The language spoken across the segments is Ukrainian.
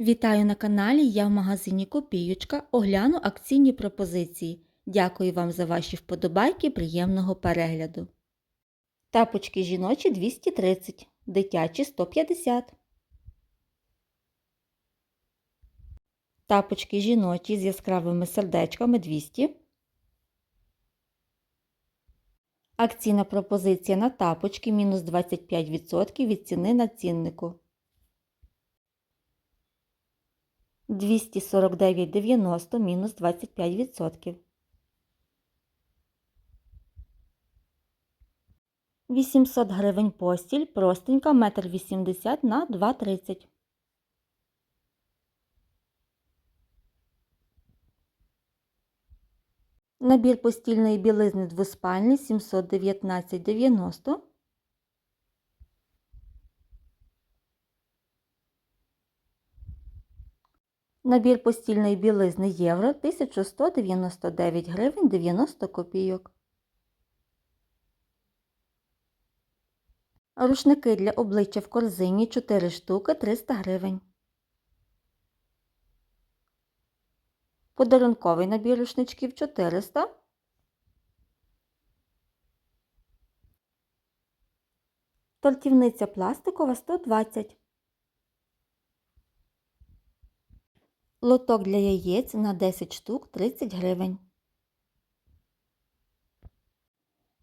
Вітаю на каналі. Я в магазині Копіючка. Огляну акційні пропозиції. Дякую вам за ваші вподобайки. Приємного перегляду. Тапочки жіночі 230, дитячі 150. Тапочки жіночі з яскравими сердечками 200. Акційна пропозиція на тапочки мінус 25% від ціни на ціннику. 249,90 мінус 25%. 800 гривень постіль, простенька, 1,80 м на 2,30 Набір постільної білизни двоспальний 719,90 Набір постільної білизни євро 1199 гривень 90 копійок. Рушники для обличчя в корзині 4 штуки 300 гривень. Подарунковий набір рушничків 400. Тортівниця пластикова 120. Лоток для яєць на 10 штук 30 гривень.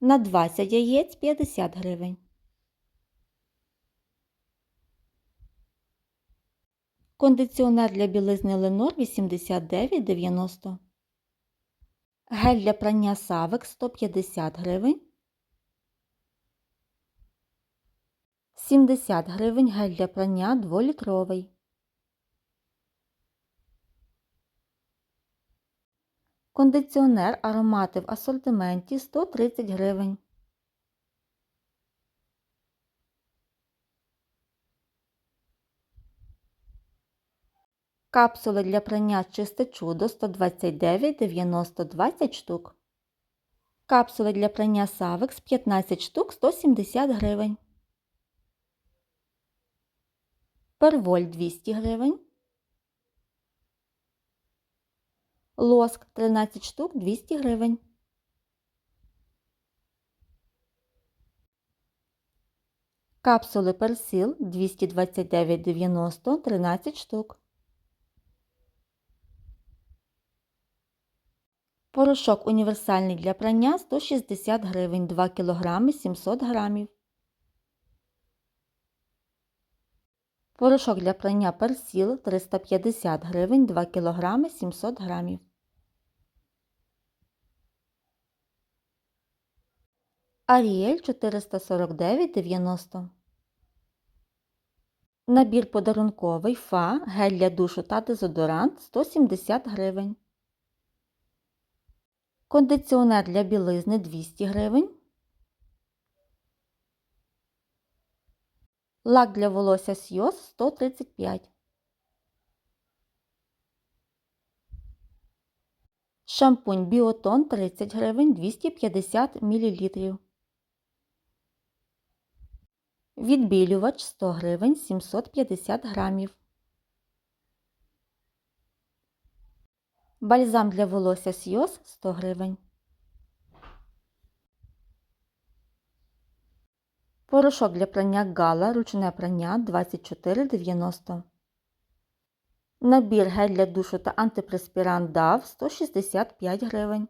На 20 яєць 50 гривень. Кондиціонер для білизни Ленор 89,90. Гель для прання Савек 150 гривень. 70 гривень гель для прання 2-літровий. Кондиціонер аромати в асортименті 130 гривень. Капсули для прання чисте чудо 129,90 20 штук. Капсули для прання Савекс 15 штук 170 гривень. Перволь 200 гривень. Лоск 13 штук 200 гривень. Капсули персил 229,90 13 штук. Порошок універсальний для прання 160 гривень 2 кг 700 грамів. Порошок для прання персіл 350 гривень 2 кг 700 грамів. Аріель 449,90. Набір подарунковий фа, гель для душу та дезодорант 170 гривень. Кондиціонер для білизни 200 гривень. Лак для волосся Сйоз 135. Шампунь Біотон 30 гривень 250 мл. Відбілювач 100 гривень 750 грамів. Бальзам для волосся Сйоз 100 гривень. Порошок для прання Гала, ручне прання 24,90. Набір гель для душу та антипреспірант DAV 165 гривень.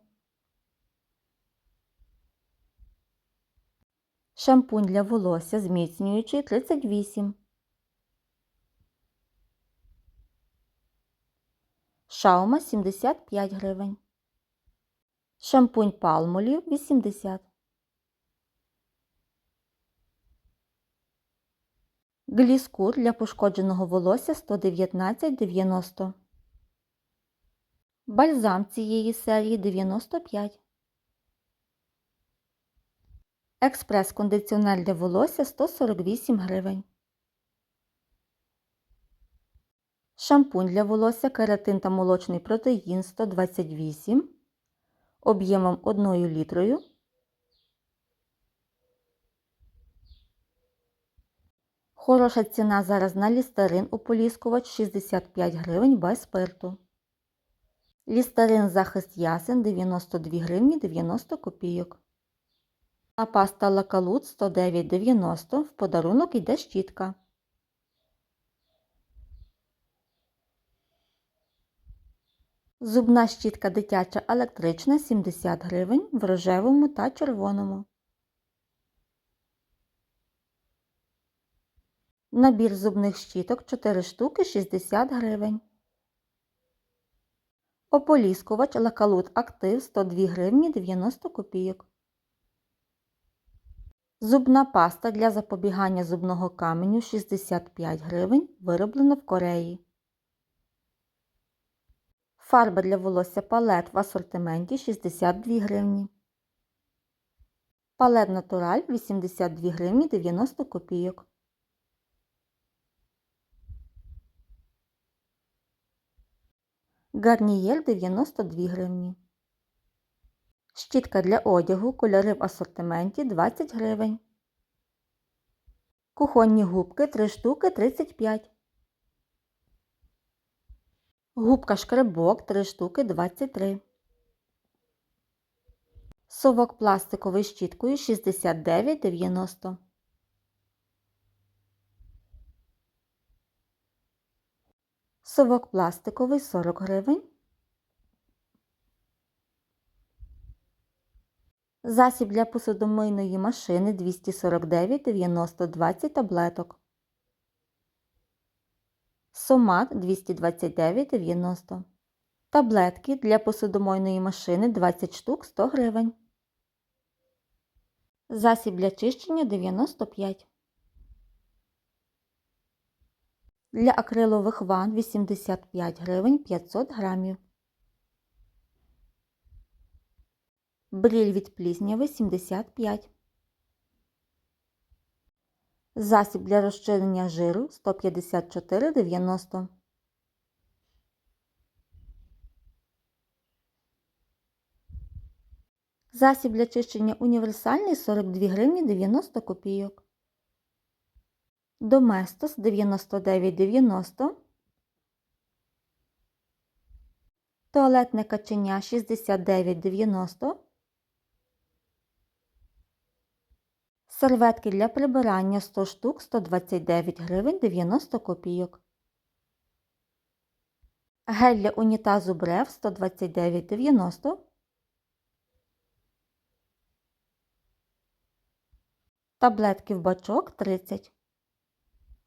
Шампунь для волосся зміцнюючий 38. Шаума 75 гривень. Шампунь палмолів 80. Гліскур для пошкодженого волосся 119,90. Бальзам цієї серії 95. Експрес-кондиціонер для волосся 148 гривень. Шампунь для волосся кератин та молочний протеїн 128 об'ємом 1 літрою. Хороша ціна зараз на лістерин ополіскувач 65 гривень без спирту. Лістерин захист ясен 92 гривні 90 копійок. А паста лакалут 109,90 в подарунок йде щітка. Зубна щітка дитяча електрична 70 гривень в рожевому та червоному. Набір зубних щіток 4 штуки 60 гривень. Ополіскувач лакалут актив 102 гривні 90 копійок. Зубна паста для запобігання зубного каменю 65 гривень, вироблена в Кореї. Фарба для волосся палет в асортименті 62 гривні. Палет натураль 82 гривні 90 копійок. Гарнієр 92 гривні. Щітка для одягу, кольори в асортименті 20 гривень. Кухонні губки 3 штуки 35. Губка шкребок 3 штуки 23. Совок пластиковий щіткою 69,90. Совок пластиковий 40 гривень. Засіб для посудомийної машини 249,90 20 таблеток. Сомат 229,90. Таблетки для посудомойної машини 20 штук 100 гривень. Засіб для чищення 95. Для акрилових ванн 85 гривень 500 грамів. Бріль від плісняви 75. Засіб для розчинення жиру 154,90. Засіб для чищення універсальний 42 гривні 90 копійок. Доместос 99,90. Туалетне каченя 69,90. Серветки для прибирання 100 штук 129 гривень 90 копійок. Гель для унітазу Брев 129,90. Таблетки в бачок 30.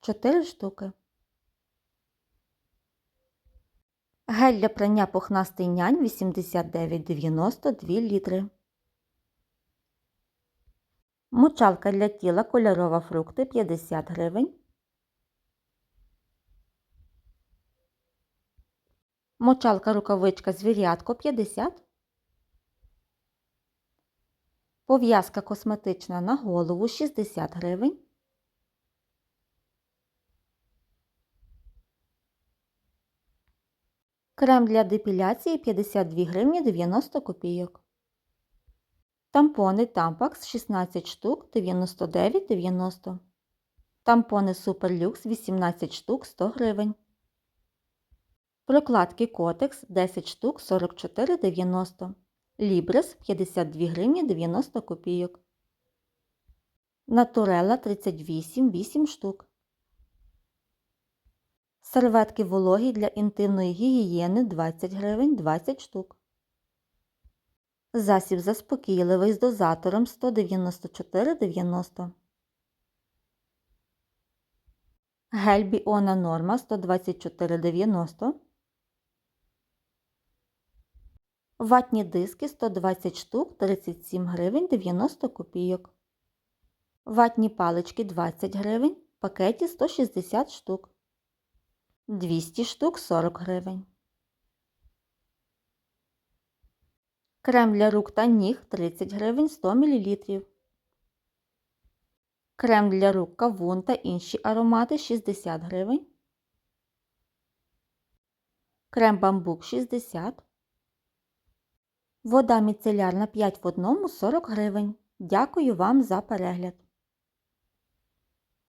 4 штуки. Гель для прання пухнастий нянь 89,90 2 літри. Мочалка для тіла кольорова фрукти 50 гривень. Мочалка рукавичка звірятко 50. Пов'язка косметична на голову 60 гривень. Крем для депіляції 52 гривні 90 копійок. Тампони Tampax 16 штук 99,90. Тампони Super 18 штук 100 гривень. Прокладки Котекс 10 штук 44,90. Лібрес 52 гривні 90 копійок. Натурела 38 8 штук. Серветки вологі для інтимної гігієни 20 гривень 20 штук. Засіб заспокійливий з дозатором 194,90. Гель Біона Норма 124,90. Ватні диски 120 штук 37 гривень 90 копійок. Ватні палички 20 гривень, пакеті 160 штук. 200 штук 40 гривень. Крем для рук та ніг 30 гривень 100 мл. Крем для рук кавун та інші аромати 60 гривень. Крем бамбук 60. Вода міцелярна 5 в 1 40 гривень. Дякую вам за перегляд.